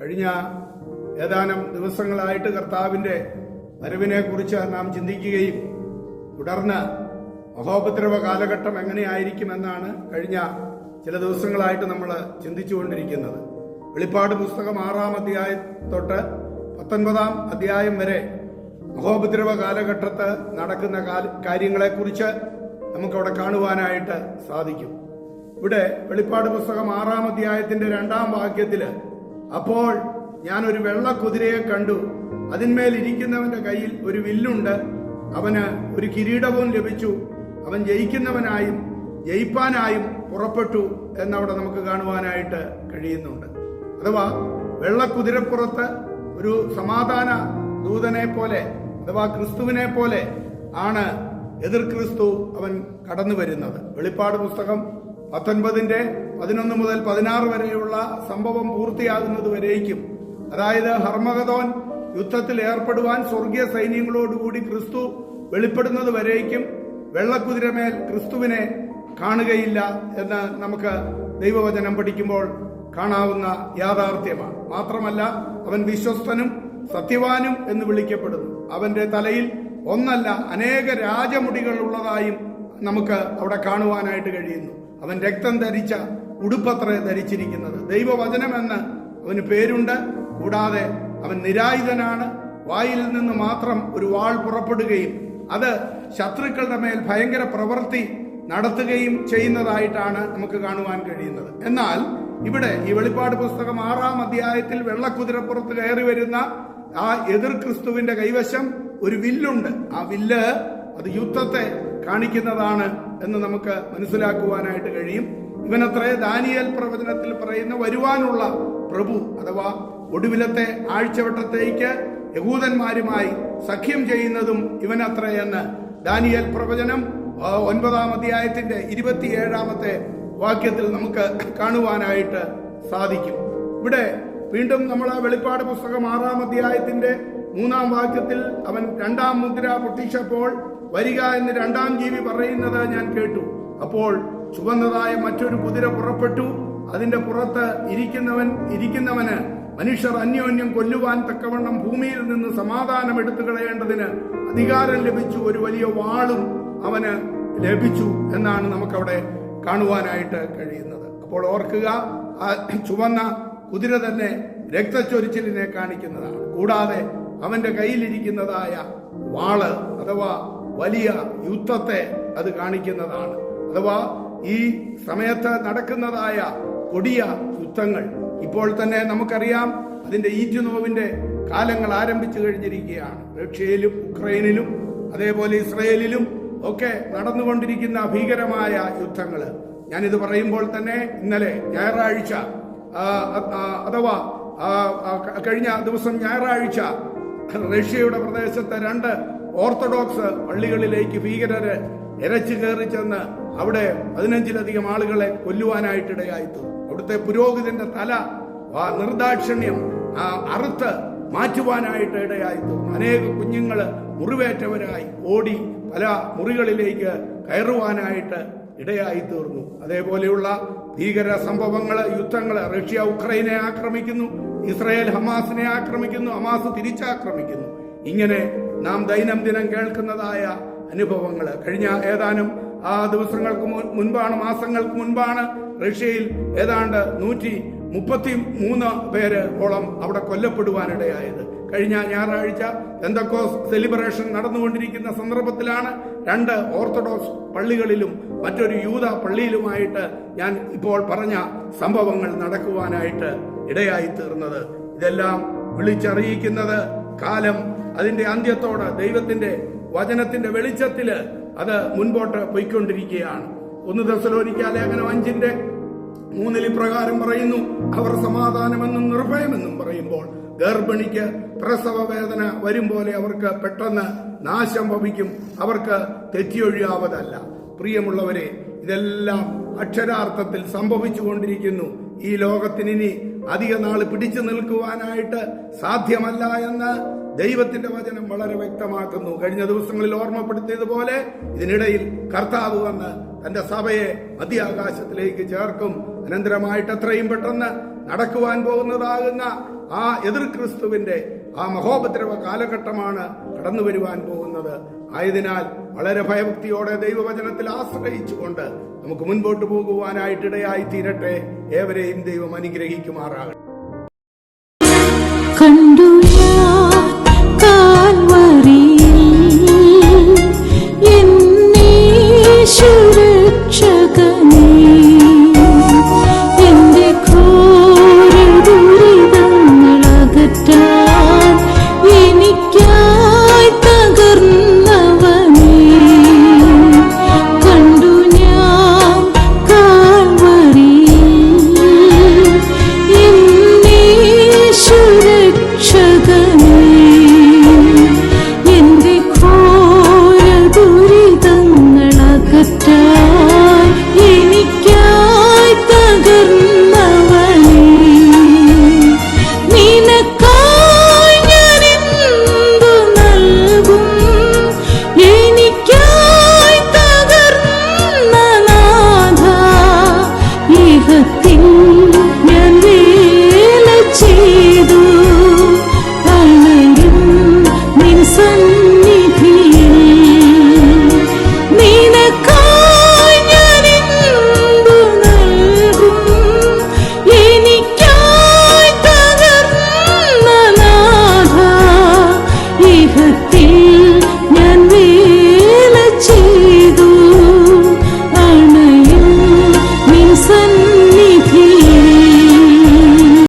കഴിഞ്ഞ ഏതാനും ദിവസങ്ങളായിട്ട് കർത്താവിന്റെ വരവിനെ കുറിച്ച് നാം ചിന്തിക്കുകയും തുടർന്ന് മഹോപദ്രവ കാലഘട്ടം എങ്ങനെയായിരിക്കുമെന്നാണ് കഴിഞ്ഞ ചില ദിവസങ്ങളായിട്ട് നമ്മൾ ചിന്തിച്ചുകൊണ്ടിരിക്കുന്നത്. വെളിപ്പാട് പുസ്തകം ആറാം അധ്യായം തൊട്ട് പത്തൊൻപതാം അധ്യായം വരെ മഹോപദ്രവ കാലഘട്ടത്ത് നടക്കുന്ന കാര്യങ്ങളെക്കുറിച്ച് നമുക്കവിടെ കാണുവാനായിട്ട് സാധിക്കും. ഇവിടെ വെളിപ്പാട് പുസ്തകം ആറാം അധ്യായത്തിന്റെ രണ്ടാം വാക്യത്തിൽ അപ്പോൾ ഞാൻ ഒരു വെള്ള കുതിരയെ കണ്ടു. അതിന്മേൽ ഇരിക്കുന്നവന്റെ കയ്യിൽ ഒരു വില്ലുണ്ട്. അവന് ഒരു കിരീടവും ലഭിച്ചു. അവൻ ജയിക്കുന്നവനായും ജയിപ്പാനായും പുറപ്പെട്ടു എന്നവിടെ നമുക്ക് കാണുവാനായിട്ട് കഴിയുന്നുണ്ട്. അഥവാ വെള്ളക്കുതിരപ്പുറത്ത് ഒരു സമാധാന ദൂതനെ പോലെ അഥവാ ക്രിസ്തുവിനെ പോലെ ആണ് എതിർ ക്രിസ്തു അവൻ കടന്നു വരുന്നത് വെളിപ്പാട് പുസ്തകം പത്തൊൻപതിന്റെ പതിനൊന്ന് മുതൽ പതിനാറ് വരെയുള്ള സംഭവം പൂർത്തിയാകുന്നത് വരേക്കും. അതായത് ഹർമഗതോൻ യുദ്ധത്തിൽ ഏർപ്പെടുവാൻ സ്വർഗീയ സൈന്യങ്ങളോടുകൂടി ക്രിസ്തു വെളിപ്പെടുന്നത് വരേക്കും. വെള്ളക്കുതിരമേൽ ക്രിസ്തുവിനെ കാണുകയില്ല എന്ന് നമുക്ക് ദൈവവചനം പഠിക്കുമ്പോൾ കാണാവുന്ന യാഥാർത്ഥ്യമാണ്. മാത്രമല്ല അവൻ വിശ്വസ്തനും സത്യവാനും എന്ന് വിളിക്കപ്പെടുന്നു. അവന്റെ തലയിൽ ഒന്നല്ല അനേക രാജമുടികൾ ഉള്ളതായും നമുക്ക് അവിടെ കാണുവാനായിട്ട് കഴിയുന്നു. അവൻ രക്തം ധരിച്ച ഉടുപ്പത്ര ധരിച്ചിരിക്കുന്നത്. ദൈവവചനമെന്ന് അവന് പേരുണ്ട്. കൂടാതെ അവൻ നിരായുധനാണ്. വായിൽ നിന്ന് മാത്രം ഒരു വാൾ പുറപ്പെടുകയും അത് ശത്രുക്കളുടെ മേൽ ഭയങ്കര പ്രവൃത്തി നടത്തുകയും ചെയ്യുന്നതായിട്ടാണ് നമുക്ക് കാണുവാൻ കഴിയുന്നത്. എന്നാൽ ഇവിടെ ഈ വെളിപ്പാട് പുസ്തകം ആറാം അധ്യായത്തിൽ വെള്ളക്കുതിരപ്പുറത്ത് കയറി വരുന്ന ആ എതിർ ക്രിസ്തുവിന്റെ കൈവശം ഒരു വില്ലുണ്ട്. ആ വില്ല് അത് യുദ്ധത്തെ കാണിക്കുന്നതാണ് എന്ന് നമുക്ക് മനസ്സിലാക്കുവാനായിട്ട് കഴിയും. ഇവനത്രേ ദാനിയൽ പ്രവചനത്തിൽ പറയുന്ന വരുവാനുള്ള പ്രഭു അഥവാ ഒടുവിലത്തെ ആഴ്ചവട്ടത്തേക്ക് യഹൂദന്മാരുമായി സഖ്യം ചെയ്യുന്നതും ഇവനത്രേ എന്ന് ദാനിയൽ പ്രവചനം ഒൻപതാം അധ്യായത്തിന്റെ ഇരുപത്തിയേഴാമത്തെ വാക്യത്തിൽ നമുക്ക് കാണുവാനായിട്ട് സാധിക്കും. ഇവിടെ വീണ്ടും നമ്മൾ ആ വെളിപ്പാട് പുസ്തകം ആറാം അധ്യായത്തിന്റെ മൂന്നാം വാക്യത്തിൽ അവൻ രണ്ടാം മുദ്ര പൊട്ടിച്ചപ്പോൾ വരിക എന്ന് രണ്ടാം ജീവി പറയുന്നത് ഞാൻ കേട്ടു. അപ്പോൾ ചുവന്നതായ മറ്റൊരു കുതിര പുറപ്പെട്ടു. അതിന്റെ പുറത്ത് ഇരിക്കുന്നവൻ ഇരിക്കുന്നവന് മനുഷ്യർ അന്യോന്യം കൊല്ലുവാൻ തക്കവണ്ണം ഭൂമിയിൽ നിന്ന് സമാധാനം എടുത്തു കളയേണ്ടതിന് അധികാരം ലഭിച്ചു. ഒരു വലിയ വാളും അവന് ലഭിച്ചു എന്നാണ് നമുക്കവിടെ കാണുവാനായിട്ട് കഴിയുന്നത്. അപ്പോൾ ഓർക്കുക ആ ചുവന്ന കുതിര തന്നെ രക്തച്ചൊരിച്ചിലിനെ കാണിക്കുന്നതാണ്. കൂടാതെ അവന്റെ കയ്യിലിരിക്കുന്നതായ വാൾ അഥവാ വലിയ യുദ്ധത്തെ അത് കാണിക്കുന്നതാണ്. അഥവാ ഈ സമയത്ത് നടക്കുന്നതായ കൊടിയ യുദ്ധങ്ങൾ ഇപ്പോൾ തന്നെ നമുക്കറിയാം. അതിന്റെ ഈറ്റുനോവിന്റെ കാലങ്ങൾ ആരംഭിച്ചു കഴിഞ്ഞിരിക്കുകയാണ്. റഷ്യയിലും ഉക്രൈനിലും അതേപോലെ ഇസ്രയേലിലും ഒക്കെ നടന്നുകൊണ്ടിരിക്കുന്ന ഭീകരമായ യുദ്ധങ്ങൾ. ഞാനിത് പറയുമ്പോൾ തന്നെ ഇന്നലെ ഞായറാഴ്ച അഥവാ കഴിഞ്ഞ ദിവസം ഞായറാഴ്ച റഷ്യയുടെ പ്രദേശത്തെ രണ്ട് ഓർത്തഡോക്സ് പള്ളികളിലേക്ക് ഭീകരര് ഇരച്ചു കയറി ചെന്ന് അവിടെ പതിനഞ്ചിലധികം ആളുകളെ കൊല്ലുവാനായിട്ടിടയായി തീർന്നു. അവിടുത്തെ പുരോഹിതന്റെ തല നിർദാക്ഷിണ്യം അറുത്ത് മാറ്റുവാനായിട്ട് ഇടയായി തീർന്നു. അനേക കുഞ്ഞുങ്ങൾ മുറിവേറ്റവരായി ഓടി പല മുറികളിലേക്ക് കയറുവാനായിട്ട് ഇടയായി തീർന്നു. അതേപോലെയുള്ള ഭീകര സംഭവങ്ങൾ യുദ്ധങ്ങൾ റഷ്യ ഉക്രൈനെ ആക്രമിക്കുന്നു ഇസ്രായേൽ ഹമാസിനെ ആക്രമിക്കുന്നു ഹമാസ് തിരിച്ചാക്രമിക്കുന്നു. ഇങ്ങനെ നാം ദൈനംദിനം കേൾക്കുന്നതായ അനുഭവങ്ങൾ കഴിഞ്ഞ ഏതാനും ആ ദിവസങ്ങൾക്ക് മുൻ- മുൻപാണ് മാസങ്ങൾക്ക് മുൻപാണ് റഷ്യയിൽ ഏതാണ്ട് നൂറ്റി മുപ്പത്തി മൂന്ന് പേര് ഓളം അവിടെ കൊല്ലപ്പെടുവാനിടയായത്. കഴിഞ്ഞ ഞായറാഴ്ച എന്തക്കോസ് സെലിബ്രേഷൻ നടന്നുകൊണ്ടിരിക്കുന്ന സന്ദർഭത്തിലാണ് രണ്ട് ഓർത്തഡോക്സ് പള്ളികളിലും മറ്റൊരു യൂത പള്ളിയിലുമായിട്ട് ഞാൻ ഇപ്പോൾ പറഞ്ഞ സംഭവങ്ങൾ നടക്കുവാനായിട്ട് ഇടയായി തീർന്നത് ഇതെല്ലാം വിളിച്ചറിയിക്കുന്നത് കാലം അതിന്റെ അന്ത്യത്തോട് ദൈവത്തിന്റെ വചനത്തിന്റെ വെളിച്ചത്തിൽ അത് മുൻപോട്ട് പോയിക്കൊണ്ടിരിക്കുകയാണ്. ഒന്ന് ദശലോനിക്ക ലേഖനം അഞ്ചിന്റെ മൂന്നിൽ പ്രകാരം പറയുന്നു അവർ സമാധാനമെന്നും നിർഭയമെന്നും പറയുമ്പോൾ ഗർഭിണിക്ക് പ്രസവ വേദന വരും പോലെ അവർക്ക് പെട്ടെന്ന് നാശം ഭവിക്കും അവർക്ക് തെറ്റിയൊഴിയാവതല്ല. പ്രിയമുള്ളവരെ ഇതെല്ലാം അക്ഷരാർത്ഥത്തിൽ സംഭവിച്ചു കൊണ്ടിരിക്കുന്നു ഈ ലോകത്തിനി അധിക നാൾ പിടിച്ചു നിൽക്കുവാനായിട്ട് സാധ്യമല്ല എന്ന് ദൈവത്തിന്റെ വചനം വളരെ വ്യക്തമാക്കുന്നു. കഴിഞ്ഞ ദിവസങ്ങളിൽ ഓർമ്മപ്പെടുത്തിയതുപോലെ ഇതിനിടയിൽ കർത്താവ് വന്ന് തന്റെ സഭയെ മധ്യാകാശത്തിലേക്ക് ചേർക്കും. അനന്തരമായിട്ട് എത്രയും പെട്ടെന്ന് നടക്കുവാൻ പോകുന്നതാകുന്ന ആ എതിർ ക്രിസ്തുവിന്റെ ആ മഹോപദ്രവ കാലഘട്ടമാണ് കടന്നു വരുവാൻ പോകുന്നത്. ആയതിനാൽ വളരെ ഭയഭക്തിയോടെ ദൈവവചനത്തിൽ ആശ്രയിച്ചുകൊണ്ട് നമുക്ക് മുൻപോട്ട് പോകുവാനായിട്ടിടയായി തീരട്ടെ. ഏവരെയും ദൈവം അനുഗ്രഹിക്കുമാറാകട്ടെ.